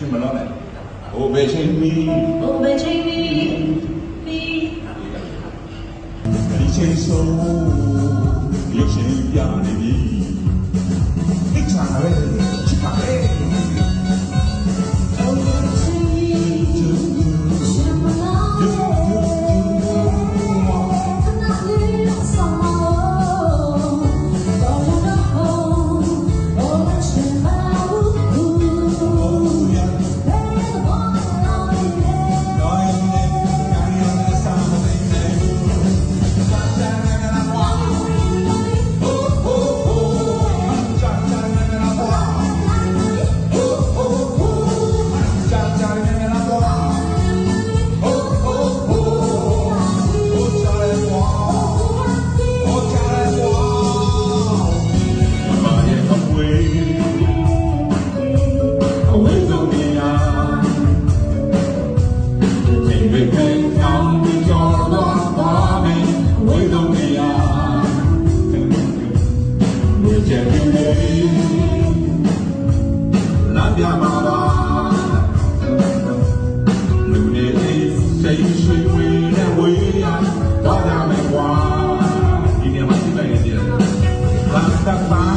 ရှင်မလို့နဲ့ဟိုဘယ်ချိန်မီဟိုဘယ်ချိန်မီဒီချိန်ဆုံးဒီချိန်ပြနေပြီအိတ်ချာရယ်ပြမှာပါလူတွေအေးစိတ်ရွှေဝေးနဲ့ဝေးရတော့ရမယ်ကွာဒီနေရာမှာစိတ်လိုက်နေတယ်ဘာသာပါ